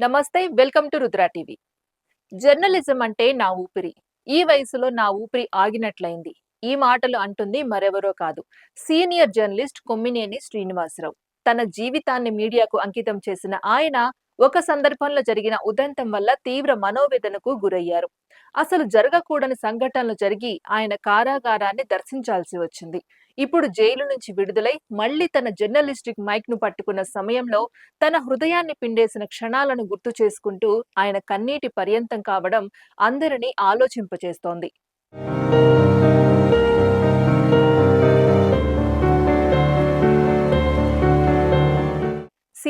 నమస్తే welcome to Rudra TV. Journalism అంటే నా ఊపిరి. ఈ వయసులో నా ఊపిరి ఆగినట్లయింది. ఈ మాటలు అంటుంది మరెవరో కాదు. Senior journalist Kommineni Srinivasa Rao. తన జీవితాన్ని మీడియాకు అంకితం చేసిన ఆయన ఒక సందర్భంలో జరిగిన ఉదంతం వల్ల తీవ్ర మనోవేదనకు గురయ్యారు. అసలు జరగకూడని సంఘటనలు జరిగి ఆయన కారాగారాన్ని దర్శించాల్సి వచ్చింది. ఇప్పుడు జైలు నుంచి విడుదలై మళ్ళీ తన జర్నలిస్టిక్ మైక్ను పట్టుకున్న సమయంలో తన హృదయాన్ని పిండేసిన క్షణాలను గుర్తు చేసుకుంటూ ఆయన కన్నీటి పర్యంతం కావడం అందరినీ ఆలోచింపచేస్తోంది.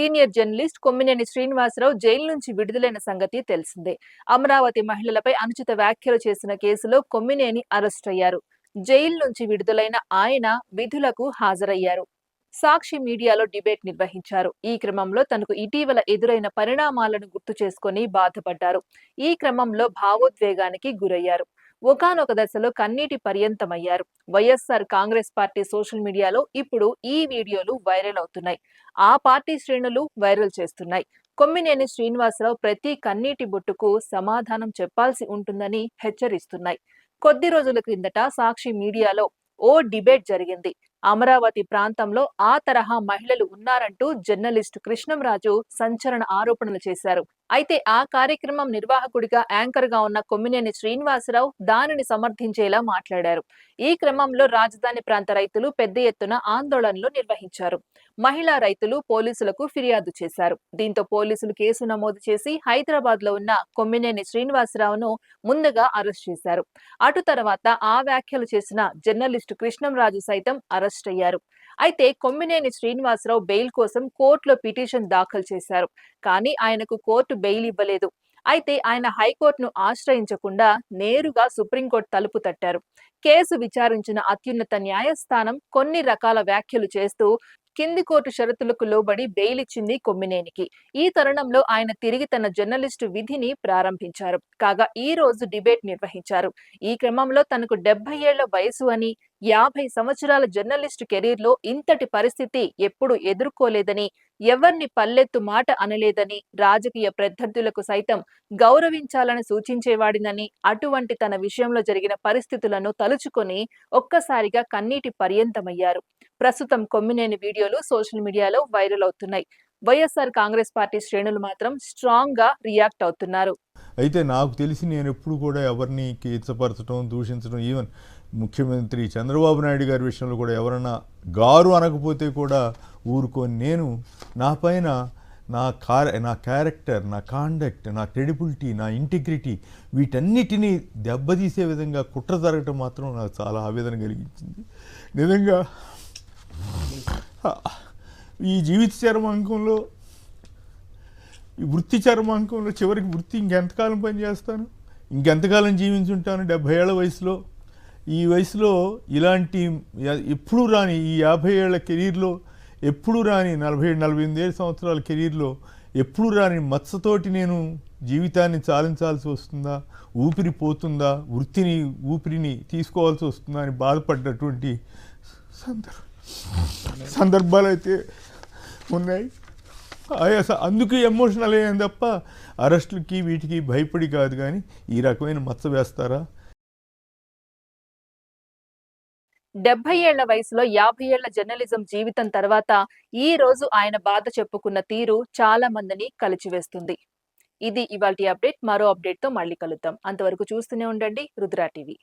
Senior journalist Kommineni Srinivasa Rao jail నుంచి విడుదలైన సంగతి తెలిసిందే. అమరావతి మహిళలపై అనుచిత వ్యాఖ్యలు చేసిన కేసులో కొమ్మినేని అరెస్ట్ అయ్యారు. జైలు నుంచి విడుదలైన ఆయన విధులకు హాజరయ్యారు. సాక్షి మీడియాలో డిబేట్ నిర్వహించారు. ఈ క్రమంలో తనకు ఇటీవల ఎదురైన పరిణామాలను గుర్తు చేసుకుని బాధపడ్డారు. ఈ క్రమంలో భావోద్వేగానికి గురయ్యారు. ఒకనొక దశలో కన్నీటి పర్యంతమయ్యారు. వైఎస్ఆర్ కాంగ్రెస్ పార్టీ సోషల్ మీడియాలో ఇప్పుడు ఈ వీడియోలు వైరల్ అవుతున్నాయి. ఆ పార్టీ శ్రేణులు వైరల్ చేస్తున్నాయి. కొమ్మినేని శ్రీనివాసరావు ప్రతి కన్నీటి బొట్టుకు సమాధానం చెప్పాల్సి ఉంటుందని హెచ్చరిస్తున్నాయి. కొద్ది రోజుల క్రిందట సాక్షి మీడియాలో ఓ డిబేట్ జరిగింది. అమరావతి ప్రాంతంలో ఆ తరహా మహిళలు ఉన్నారంటూ జర్నలిస్ట్ కృష్ణంరాజు సంచలన ఆరోపణలు చేశారు. అయితే ఆ కార్యక్రమం నిర్వాహకుడిగా యాంకర్గా ఉన్న కొమ్మినేని శ్రీనివాసరావు దానిని సమర్థించేలా మాట్లాడారు. ఈ క్రమంలో రాజధాని ప్రాంత రైతులు పెద్ద ఎత్తున ఆందోళనలు నిర్వహించారు. మహిళా రైతులు పోలీసులకు ఫిర్యాదు చేశారు. దీంతో పోలీసులు కేసు నమోదు చేసి హైదరాబాద్లో ఉన్న కొమ్మినేని శ్రీనివాసరావును ముందుగా అరెస్ట్ చేశారు. అటు తర్వాత ఆ వ్యాఖ్యలు చేసిన జర్నలిస్టు కృష్ణంరాజు సైతం అరెస్ట్ అయ్యారు. అయితే కొమ్మినేని శ్రీనివాసరావు బెయిల్ కోసం కోర్టులో పిటిషన్ దాఖలు చేశారు. కానీ ఆయనకు కోర్టు బెయిల్ ఇవ్వలేదు. అయితే ఆయన హైకోర్టును ఆశ్రయించకుండా నేరుగా సుప్రీంకోర్టు తలుపు తట్టారు. కేసు విచారించిన అత్యున్నత న్యాయస్థానం కొన్ని రకాల వ్యాఖ్యలు చేస్తూ కింది కోర్టు షరతులకు లోబడి బెయిల్ ఇచ్చింది కొమ్మినేనికి. ఈ తరుణంలో ఆయన తిరిగి తన జర్నలిస్టు విధిని ప్రారంభించారు. కాగా ఈ రోజు డిబేట్ నిర్వహించారు. ఈ క్రమంలో తనకు డెబ్బై ఏళ్ళ వయసు అని యాభై సంవత్సరాల జర్నలిస్టు కెరీర్లో ఇంతటి పరిస్థితి ఎప్పుడు ఎదుర్కోలేదని ఎవరిని పల్లెత్తు మాట అనలేదని రాజకీయ ప్రత్యర్థులకు సైతం గౌరవించాలని సూచించేవాడినని అటువంటి తన విషయంలో జరిగిన పరిస్థితులను తలుచుకొని ఒక్కసారిగా కన్నీటి పర్యంతమయ్యారు. ప్రస్తుతం కొమ్మినేని వీడియోలు సోషల్ మీడియాలో వైరల్ అవుతున్నాయి. వైఎస్ఆర్ కాంగ్రెస్ పార్టీ శ్రేణులు మాత్రం స్ట్రాంగ్గా రియాక్ట్ అవుతున్నారు. అయితే నాకు తెలిసి నేను ఎప్పుడు కూడా ఎవరిని కించపరచడం దూషించడం ఈవెన్ ముఖ్యమంత్రి చంద్రబాబు నాయుడు గారి విషయంలో కూడా ఎవరన్నా గారు అనకపోతే కూడా ఊరుకొని నేను నా పైన నా కార్ నా క్యారెక్టర్ నా కాండక్ట్ నా క్రెడిబిలిటీ నా ఇంటిగ్రిటీ వీటన్నిటినీ దెబ్బతీసే విధంగా కుట్ర జరగటం మాత్రం నాకు చాలా ఆవేదన కలిగించింది. నిజంగా ఈ జీవిత చర్మాంకంలో ఈ వృత్తి చర్మాంకంలో చివరికి వృత్తి ఇంకెంతకాలం పనిచేస్తాను? ఇంకెంతకాలం జీవించుంటాను? డెబ్భై ఏళ్ళ వయసులో. ఈ వయసులో ఇలాంటి ఎప్పుడు రాని ఈ యాభై ఏళ్ళ కెరీర్లో ఎప్పుడు రాని నలభై నలభై ఎనిమిది ఏడు సంవత్సరాల కెరీర్లో ఎప్పుడు రాని మత్సతోటి నేను జీవితాన్ని చాలించాల్సి వస్తుందా? ఊపిరి పోతుందా? వృత్తిని ఊపిరిని తీసుకోవాల్సి వస్తుందా అని బాధపడ్డటువంటి సందర్భ సందర్భాలు అయితే ఉన్నాయి. ఆయా అందుకు ఎమోషనల్ అయ్యాను తప్ప అరెస్టులకి వీటికి భయపడి కాదు కానీ ఈ రకమైన మచ్చ వేస్తారా? డెబ్బై ఏళ్ళ వయసులో యాభై ఏళ్ళ జర్నలిజం జీవితం తర్వాత ఈ రోజు ఆయన బాధ చెప్పుకున్న తీరు చాలా మందిని కలిచివేస్తుంది. ఇది ఇవాల్టి అప్డేట్. మరో అప్డేట్తో మళ్ళీ కలుద్దాం. అంతవరకు చూస్తూనే ఉండండి. రుద్రా టీవీ.